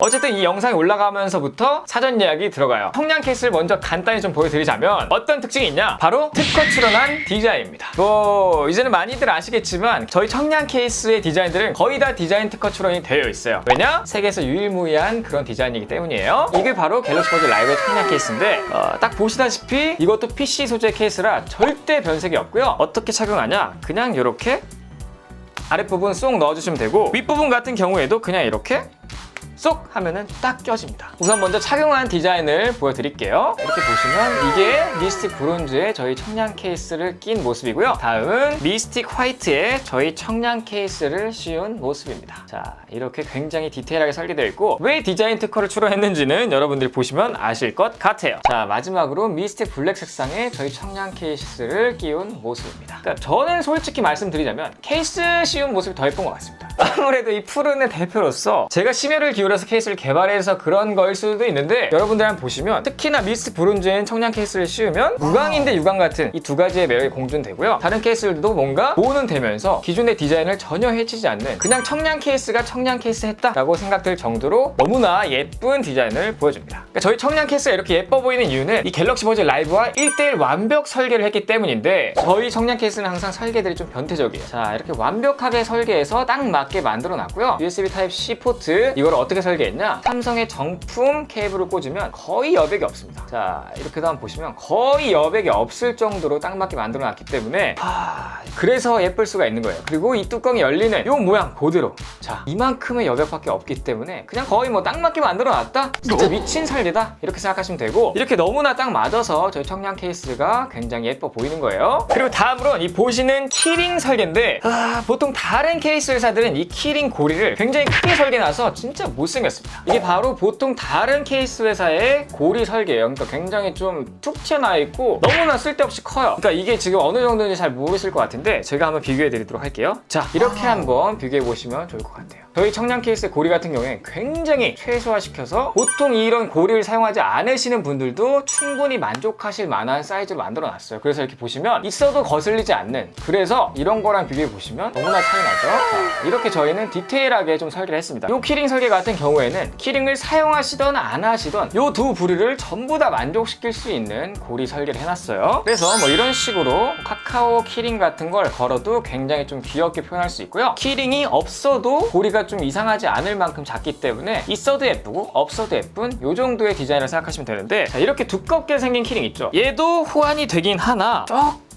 어쨌든 이 영상이 올라가면서부터 사전 예약이 들어가요. 청량 케이스를 먼저 간단히 좀 보여드리자면 어떤 특징이 있냐? 바로 특허 출원한 디자인입니다. 뭐 이제는 많이들 아시겠지만 저희 청량 케이스의 디자인들은 거의 다 디자인 특허 출원이 되어 있어요. 왜냐? 세계에서 유일무이한 그런 디자인이기 때문이에요. 이게 바로 갤럭시 버즈 라이브의 청량 케이스인데 어, 딱 보시다시피 이것도 PC 소재 케이스라 절대 변색이 없고요. 어떻게 착용하냐? 그냥 이렇게 아랫부분 쏙 넣어주시면 되고 윗부분 같은 경우에도 그냥 이렇게 쏙 하면은 딱 껴집니다. 우선 먼저 착용한 디자인을 보여드릴게요. 이렇게 보시면 이게 미스틱 브론즈의 저희 청량 케이스를 낀 모습이고요. 다음은 미스틱 화이트의 저희 청량 케이스를 씌운 모습입니다. 자, 이렇게 굉장히 디테일하게 설계되어 있고 왜 디자인 특허를 출원했는지는 여러분들이 보시면 아실 것 같아요. 자, 마지막으로 미스틱 블랙 색상의 저희 청량 케이스를 끼운 모습입니다. 그러니까 저는 솔직히 말씀드리자면 케이스 씌운 모습이 더 예쁜 것 같습니다. 아무래도 이 푸른의 대표로서 제가 심혈을 기울여서 케이스를 개발해서 그런 거일 수도 있는데 여러분들 한번 보시면 특히나 미스트 브론즈엔 청량 케이스를 씌우면 무광인데 유광 같은 이 두 가지의 매력이 공존되고요. 다른 케이스들도 뭔가 보호는 되면서 기존의 디자인을 전혀 해치지 않는 그냥 청량 케이스가 청량 케이스 했다라고 생각될 정도로 너무나 예쁜 디자인을 보여줍니다. 그러니까 저희 청량 케이스가 이렇게 예뻐 보이는 이유는 이 갤럭시 버즈 라이브와 1대1 완벽 설계를 했기 때문인데 저희 청량 케이스는 항상 설계들이 좀 변태적이에요. 자 이렇게 완벽하게 설계해서 딱 맞게 만들어 놨고요. USB Type-C 포트 이걸 어떻게 설계했냐? 삼성의 정품 케이블을 꽂으면 거의 여백이 없습니다. 자 이렇게도 한번 보시면 거의 여백이 없을 정도로 딱 맞게 만들어 놨기 때문에 하... 그래서 예쁠 수가 있는 거예요. 그리고 이 뚜껑이 열리는 이 모양 그대로 자 이만큼의 여백밖에 없기 때문에 그냥 거의 뭐 딱 맞게 만들어 놨다? 진짜 미친 설계다 이렇게 생각하시면 되고 이렇게 너무나 딱 맞아서 저희 청량 케이스가 굉장히 예뻐 보이는 거예요. 그리고 다음으로 이 보시는 키링 설계인데 아, 보통 다른 케이스 회사들은 이 키링 고리를 굉장히 크게 설계해놔서 진짜 못생겼습니다. 이게 바로 보통 다른 케이스 회사의 고리 설계예요. 그러니까 굉장히 좀 툭 튀어나와 있고 너무나 쓸데없이 커요. 그러니까 이게 지금 어느 정도인지 잘 모르실 것 같은데 제가 한번 비교해 드리도록 할게요. 자 이렇게 한번 비교해 보시면 좋을 것 같아요. 저희 청량 케이스 고리 같은 경우에 굉장히 최소화시켜서 보통 이런 고리를 사용하지 않으시는 분들도 충분히 만족하실 만한 사이즈로 만들어 놨어요. 그래서 이렇게 보시면 있어도 거슬리지 않는 그래서 이런 거랑 비교해 보시면 너무나 차이 나죠. 자, 이렇게 저희는 디테일하게 좀 설계를 했습니다. 이 키링 설계 같은 경우에는 키링을 사용하시던 안 하시던 이 두 부리를 전부 다 만족시킬 수 있는 고리 설계를 해놨어요. 그래서 뭐 이런 식으로 카카오 키링 같은 걸 걸어도 굉장히 좀 귀엽게 표현할 수 있고요. 키링이 없어도 고리가 좀 이상하지 않을 만큼 작기 때문에 있어도 예쁘고 없어도 예쁜 이 정도의 디자인을 생각하시면 되는데 자, 이렇게 두껍게 생긴 키링 있죠. 얘도 호환이 되긴 하나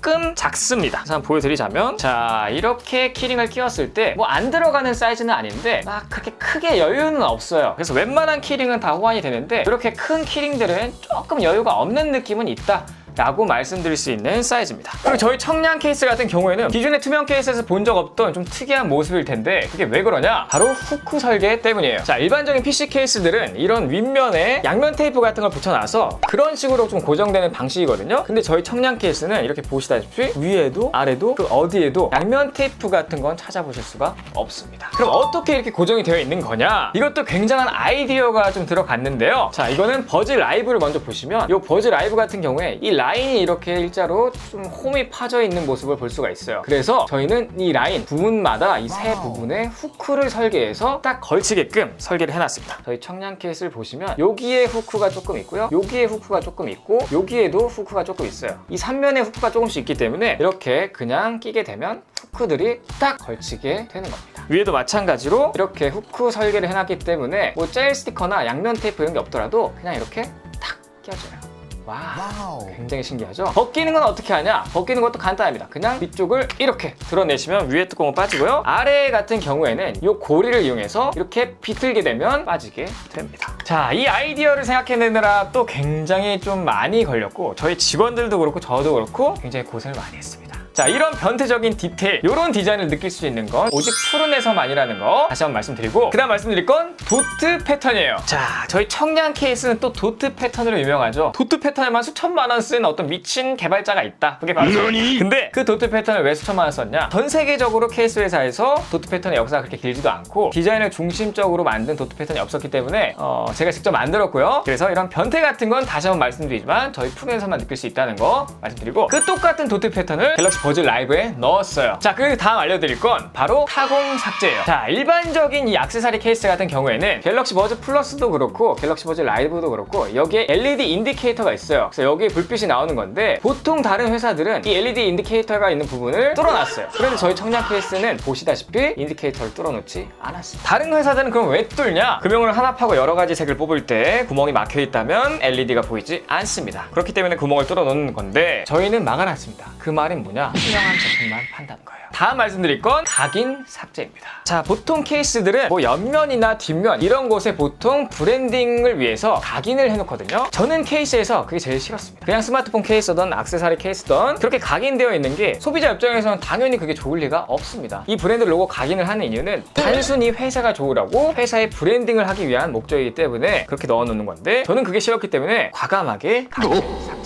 조금 작습니다. 한번 보여드리자면 자 이렇게 키링을 끼웠을 때 뭐 안 들어가는 사이즈는 아닌데 막 그렇게 크게 여유는 없어요. 그래서 웬만한 키링은 다 호환이 되는데 이렇게 큰 키링들은 조금 여유가 없는 느낌은 있다. 라고 말씀드릴 수 있는 사이즈입니다. 그리고 저희 청량 케이스 같은 경우에는 기존의 투명 케이스에서 본 적 없던 좀 특이한 모습일 텐데 그게 왜 그러냐? 바로 후크 설계 때문이에요. 자, 일반적인 PC 케이스들은 이런 윗면에 양면 테이프 같은 걸 붙여놔서 그런 식으로 좀 고정되는 방식이거든요. 근데 저희 청량 케이스는 이렇게 보시다시피 위에도 아래도 그 어디에도 양면 테이프 같은 건 찾아보실 수가 없습니다. 그럼 어떻게 이렇게 고정이 되어 있는 거냐? 이것도 굉장한 아이디어가 좀 들어갔는데요. 자, 이거는 버즈 라이브를 먼저 보시면 이 버즈 라이브 같은 경우에 이 라인이 이렇게 일자로 좀 홈이 파져 있는 모습을 볼 수가 있어요. 그래서 저희는 이 라인 부분마다 이 세 부분에 후크를 설계해서 딱 걸치게끔 설계를 해놨습니다. 저희 청량 케이스를 보시면 여기에 후크가 조금 있고요. 여기에 후크가 조금 있고 여기에도 후크가 조금 있어요. 이 3면에 후크가 조금씩 있기 때문에 이렇게 그냥 끼게 되면 후크들이 딱 걸치게 되는 겁니다. 위에도 마찬가지로 이렇게 후크 설계를 해놨기 때문에 뭐 젤 스티커나 양면 테이프 이런 게 없더라도 그냥 이렇게 탁 껴져요. 와, 굉장히 신기하죠? 벗기는 건 어떻게 하냐? 벗기는 것도 간단합니다. 그냥 위쪽을 이렇게 드러내시면 위에 뚜껑은 빠지고요. 아래 같은 경우에는 이 고리를 이용해서 이렇게 비틀게 되면 빠지게 됩니다. 자, 이 아이디어를 생각해내느라 또 굉장히 좀 많이 걸렸고 저희 직원들도 그렇고 저도 그렇고 굉장히 고생을 많이 했습니다. 자 이런 변태적인 디테일 이런 디자인을 느낄 수 있는 건 오직 푸른에서만이라는 거 다시 한번 말씀드리고 그 다음 말씀드릴 건 도트 패턴이에요. 자 저희 청량 케이스는 또 도트 패턴으로 유명하죠. 도트 패턴에만 수천만 원 쓴 어떤 미친 개발자가 있다. 그게 바로 저 근데 그 도트 패턴을 왜 수천만 원 썼냐? 전 세계적으로 케이스 회사에서 도트 패턴의 역사가 그렇게 길지도 않고 디자인을 중심적으로 만든 도트 패턴이 없었기 때문에 어, 제가 직접 만들었고요. 그래서 이런 변태 같은 건 다시 한번 말씀드리지만 저희 푸른에서만 느낄 수 있다는 거 말씀드리고 그 똑같은 도트 패턴을 갤럭시 버즈 라이브에 넣었어요. 자, 그 다음 알려드릴 건 바로 타공 삭제예요. 자, 일반적인 이 액세서리 케이스 같은 경우에는 갤럭시 버즈 플러스도 그렇고 갤럭시 버즈 라이브도 그렇고 여기에 LED 인디케이터가 있어요. 그래서 여기에 불빛이 나오는 건데 보통 다른 회사들은 이 LED 인디케이터가 있는 부분을 뚫어놨어요. 그런데 저희 청량 케이스는 보시다시피 인디케이터를 뚫어놓지 않았습니다. 다른 회사들은 그럼 왜 뚫냐? 금형을 하납하고 여러 가지 색을 뽑을 때 구멍이 막혀 있다면 LED가 보이지 않습니다. 그렇기 때문에 구멍을 뚫어놓는 건데 저희는 막아놨습니다. 그 말은 뭐냐? 투명한 제품만 판다는 거예요. 다음 말씀드릴 건 각인 삭제입니다. 자, 보통 케이스들은 뭐 옆면이나 뒷면 이런 곳에 보통 브랜딩을 위해서 각인을 해놓거든요. 저는 케이스에서 그게 제일 싫었습니다. 그냥 스마트폰 케이스든 액세서리 케이스든 그렇게 각인되어 있는 게 소비자 입장에서는 당연히 그게 좋을 리가 없습니다. 이 브랜드 로고 각인을 하는 이유는 단순히 회사가 좋으라고 회사의 브랜딩을 하기 위한 목적이기 때문에 그렇게 넣어놓는 건데 저는 그게 싫었기 때문에 과감하게 각인을 삭제했습니다.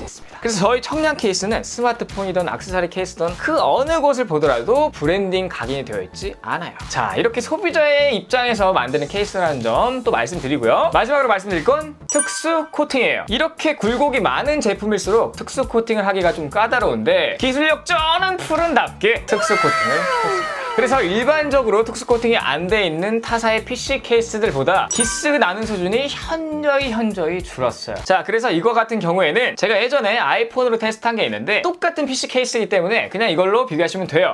그래서 저희 청량 케이스는 스마트폰이든 액세서리 케이스든 그 어느 곳을 보더라도 브랜딩 각인이 되어 있지 않아요. 자, 이렇게 소비자의 입장에서 만드는 케이스라는 점 또 말씀드리고요. 마지막으로 말씀드릴 건 특수 코팅이에요. 이렇게 굴곡이 많은 제품일수록 특수 코팅을 하기가 좀 까다로운데 기술력 쩌는 푸른답게 특수 코팅을 했습니다. 그래서 일반적으로 특수 코팅이 안 돼 있는 타사의 PC 케이스들보다 기스 나는 수준이 현저히 현저히 줄었어요. 자, 그래서 이거 같은 경우에는 제가 예전에 아이폰으로 테스트한 게 있는데 똑같은 PC 케이스이기 때문에 그냥 이걸로 비교하시면 돼요.